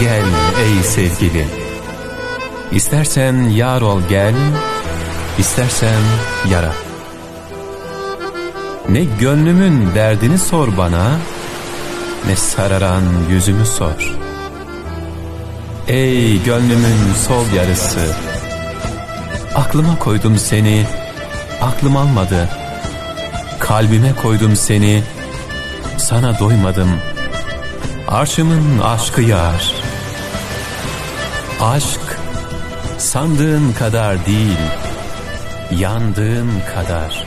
Gel ey sevgili. İstersen yar ol gel, istersen yara. Ne gönlümün derdini sor bana, ne sararan yüzümü sor. Ey gönlümün sol yarısı, aklıma koydum seni, aklım almadı. Kalbime koydum seni, sana doymadım. Arşımın aşkı yar. Aşk sandığın kadar değil, yandığın kadar.